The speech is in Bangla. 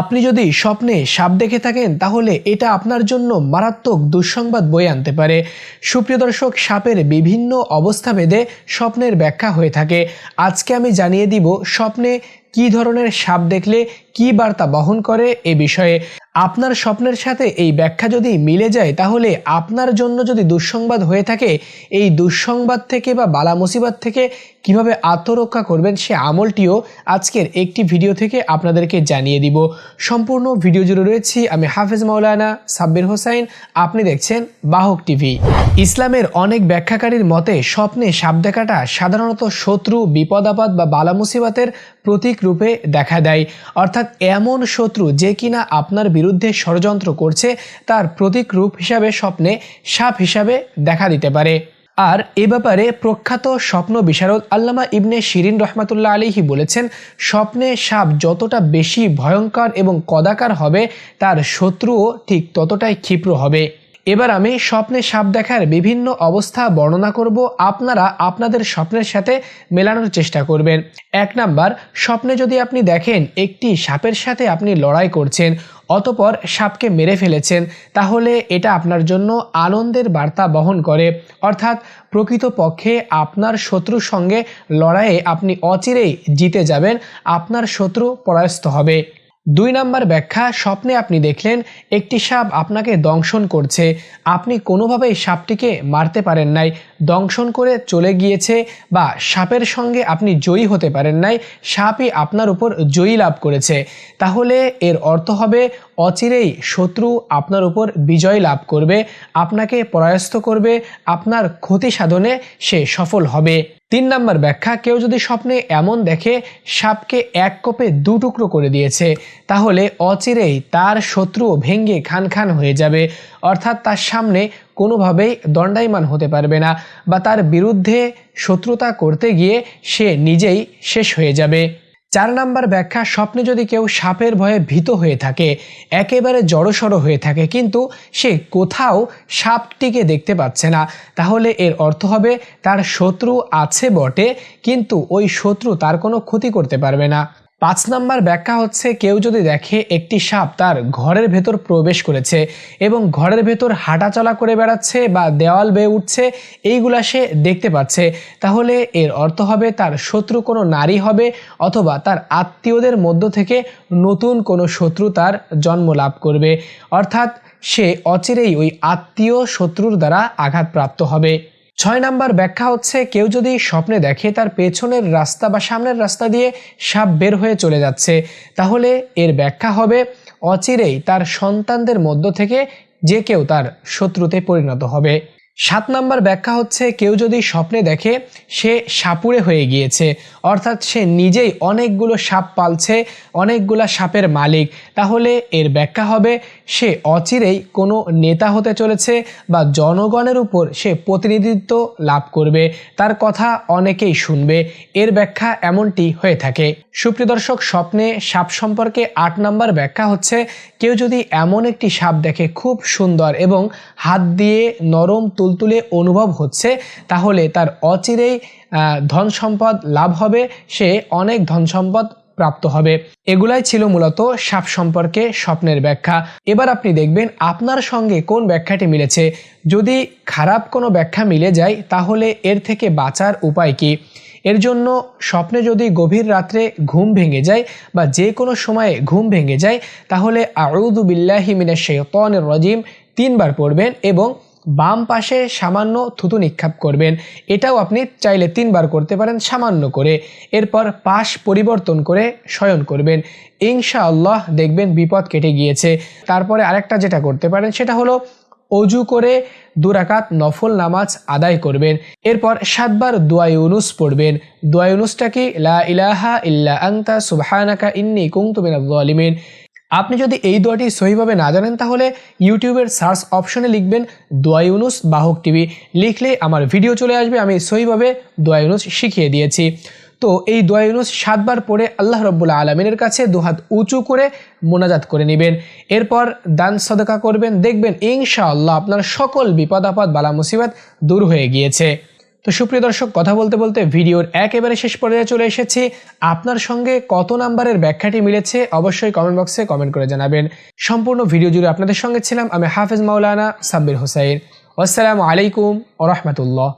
আপনি যদি স্বপ্নে সাপ দেখে থাকেন, তাহলে এটা আপনার জন্য মারাত্মক দুঃসংবাদ বয়ে আনতে পারে। সুপ্রিয় দর্শক, সাপের বিভিন্ন অবস্থা ভেদে স্বপ্নের ব্যাখ্যা হয়ে থাকে। আজকে আমি জানিয়ে দিব স্বপ্নে কী ধরনের সাপ দেখলে কি বার্তা বহন করে এ বিষয়ে। আপনার স্বপ্নের সাথে এই ব্যাখ্যা যদি মিলে যায়, তাহলে আপনার জন্য যদি দুঃসংবাদ হয়ে থাকে, এই দুঃসংবাদ থেকে বা বালা মুসিবাত থেকে কীভাবে আত্মরক্ষা করবেন সে আমলটিও আজকের একটি ভিডিও থেকে আপনাদেরকে জানিয়ে দিব। সম্পূর্ণ ভিডিও জুড়ে রয়েছি আমি হাফেজ মাওলানা সাব্বির হোসাইন। আপনি দেখছেন বাহক টিভি। ইসলামের অনেক ব্যাখ্যাকারীর মতে, স্বপ্নে সাপ দেখাটা সাধারণত শত্রু বিপদ আপদ বা বালা মুসিবাতের প্রতীক রূপে দেখা দেয়। অর্থাৎ এমন শত্রু যে কিনা আপনার বিরুদ্ধে ষড়যন্ত্র করছে, তার প্রতীক রূপ হিসাবে স্বপ্নে সাপ হিসাবে দেখা দিতে পারে। আর এ ব্যাপারে প্রখ্যাত স্বপ্ন বিশারদ আল্লামা ইবনে শিরিন রহমাতুল্লাহ আলিহি বলেছেন, স্বপ্নে সাপ যতটা বেশি ভয়ঙ্কর এবং কদাকার হবে, তার শত্রুও ঠিক ততটাই ক্ষিপ্র হবে। এবার আমি স্বপ্নে সাপ দেখার বিভিন্ন অবস্থা বর্ণনা করব। আপনারা আপনাদের স্বপ্নের সাথে মেলানোর চেষ্টা করবেন। এক নাম্বার, স্বপ্নে যদি আপনি দেখেন একটি সাপের সাথে আপনি লড়াই করছেন, অতপর সাপকে মেরে ফেলেছেন, তাহলে এটা আপনার জন্য আনন্দের বার্তা বহন করে। অর্থাৎ, প্রকৃতপক্ষে আপনার শত্রুর সঙ্গে লড়াইয়ে আপনি অচিরেই জিতে যাবেন, আপনার শত্রু পরাস্ত হবে। দুই নাম্বার ব্যাখ্যা, স্বপ্নে আপনি দেখলেন একটি সাপ আপনাকে দংশন করছে। আপনি কোনোভাবেই সাপটিকে মারতে পারেন নাই, দংশন করে চলে গিয়েছে বা সাপের সঙ্গে আপনি জয়ী হতে পারেন নাই, সাপই আপনার উপর জয়ী লাভ করেছে। তাহলে এর অর্থ হবে, অচিরেই শত্রু আপনার উপর বিজয় লাভ করবে, আপনাকে পরায়স্ত করবে, আপনার ক্ষতি সাধনে সে সফল হবে। তিন নম্বর ব্যাখ্যা, কেউ যদি স্বপ্নে এমন দেখে সাপকে এক কোপে দু টুকরো করে দিয়েছে, তাহলে অচিরেই তার শত্রু ভেঙ্গে খান খান হয়ে যাবে। অর্থাৎ তার সামনে কোনোভাবেই দণ্ডায়মান হতে পারবে না বা তার বিরুদ্ধে শত্রুতা করতে গিয়ে সে নিজেই শেষ হয়ে যাবে। চার নাম্বার ব্যাখ্যা, স্বপ্নে যদি কেউ সাপের ভয়ে ভীত হয়ে থাকে, একেবারে জড়সড় হয়ে থাকে, কিন্তু সে কোথাও সাপটিকে দেখতে পাচ্ছে না, তাহলে এর অর্থ হবে তার শত্রু আছে বটে, কিন্তু ওই শত্রু তার কোনো ক্ষতি করতে পারবে না। পাঁচ নাম্বার ব্যাখ্যা হচ্ছে, কেউ যদি দেখে একটি সাপ তার ঘরের ভেতর প্রবেশ করেছে এবং ঘরের ভেতর হাঁটাচলা করে বেড়াচ্ছে বা দেওয়াল বেয়ে উঠছে, এইগুলা সে দেখতে পাচ্ছে। তাহলে এর অর্থ হবে তার শত্রু কোনো নারী হবে অথবা তার আত্মীয়দের মধ্য থেকে নতুন কোনো শত্রু তার জন্ম লাভ করবে। অর্থাৎ সে অচিরেই ওই আত্মীয় শত্রুর দ্বারা আঘাতপ্রাপ্ত হবে। ছয় নাম্বার ব্যাখ্যা হচ্ছে, কেউ যদি স্বপ্নে দেখে তার পেছনের রাস্তা বা সামনের রাস্তা দিয়ে সাপ বের হয়ে চলে যাচ্ছে, তাহলে এর ব্যাখ্যা হবে, অচিরেই তার সন্তানদের মধ্য থেকে যে কেউ তার শত্রুতে পরিণত হবে। সাত নাম্বার ব্যাখ্যা হচ্ছে, কেউ যদি স্বপ্নে দেখে সে সাপুড়ে হয়ে গিয়েছে, অর্থাৎ সে নিজেই অনেকগুলো সাপ পালছে, অনেকগুলো সাপের মালিক, তাহলে এর ব্যাখ্যা হবে, সে অচিরেই কোনো নেতা হতে চলেছে বা জনগণের উপর সে প্রতিনিধিত্ব লাভ করবে, তার কথা অনেকেই শুনবে, এর ব্যাখ্যা এমনটি হয়ে থাকে। সুপ্রিয় দর্শক, স্বপ্নে সাপ সম্পর্কে আট নাম্বার ব্যাখ্যা হচ্ছে, কেউ যদি এমন একটি সাপ দেখে খুব সুন্দর এবং হাত দিয়ে নরম তুলতুলে অনুভব হচ্ছে, তাহলে তার অচিরেই ধন সম্পদ লাভ হবে, সে অনেক ধন সম্পদ প্রাপ্ত হবে। এগুলাই ছিল মূলত সাপ সম্পর্কে স্বপ্নের ব্যাখ্যা। এবার আপনি দেখবেন আপনার সঙ্গে কোন ব্যাখ্যাটি মিলেছে। যদি খারাপ কোনো ব্যাখ্যা মিলে যায়, তাহলে এর থেকে বাঁচার উপায় কি? এর জন্য স্বপ্নে যদি গভীর রাত্রে ঘুম ভেঙে যায় বা যে কোনো সময়ে ঘুম ভেঙে যায়, তাহলে আউদু মিনা শেতনের রজিম তিনবার পড়বেন এবং বাম পাশে সামান্য থুতু নিক্ষেপ করবেন। এটাও আপনি চাইলে তিনবার করতে পারেন সামান্য করে। এরপর পাশ পরিবর্তন করে শয়ন করবেন। ইনশাআল্লাহ দেখবেন বিপদ কেটে গিয়েছে। তারপরে আরেকটা যেটা করতে পারেন সেটা হলো অজু করে দুরাকাত নফল নামাজ আদায় করবেন। এরপর সাতবার দোয়া পড়বেন। দোয়া কি? লা ইলাহা ইল্লা আংতা সুবহানাকা ইন্নি কুনতু মিনাজ জালিমিন আপনি যদি এই দোয়াটি সহিভাবে না জানেন, তাহলে ইউটিউবের সার্চ অপশনে লিখবেন দোয়া ইউনুস বাহক টিভি। লিখলে আমার ভিডিও চলে আসবে, আমি সহিভাবে দোয়া ইউনুস শিখিয়ে দিয়েছি। তো এই দোয়া ইউনুস সাতবার পরে আল্লাহ রব্বুল্লা আলমিনের কাছে দুহাত উঁচু করে মোনাজাত করে নেবেন। এরপর দান সদকা করবেন, দেখবেন ইনশাআল্লাহ আপনার সকল বিপদ আপদ বালা মুসিবত দূর হয়ে গিয়েছে। তো সুপ্রিয় দর্শক, কথা বলতে বলতে ভিডিওর একেবারে শেষ পর্যায়ে চলে এসেছি। আপনার সঙ্গে কত নাম্বারের ব্যাখ্যাটি মিলেছে অবশ্যই কমেন্ট বক্সে কমেন্ট করে জানাবেন। সম্পূর্ণ ভিডিও জুড়ে আপনাদের সঙ্গে ছিলাম আমি হাফেজ মাওলানা সাব্বির হোসাইন। আসসালামু আলাইকুম ও রহমতুল্লাহ।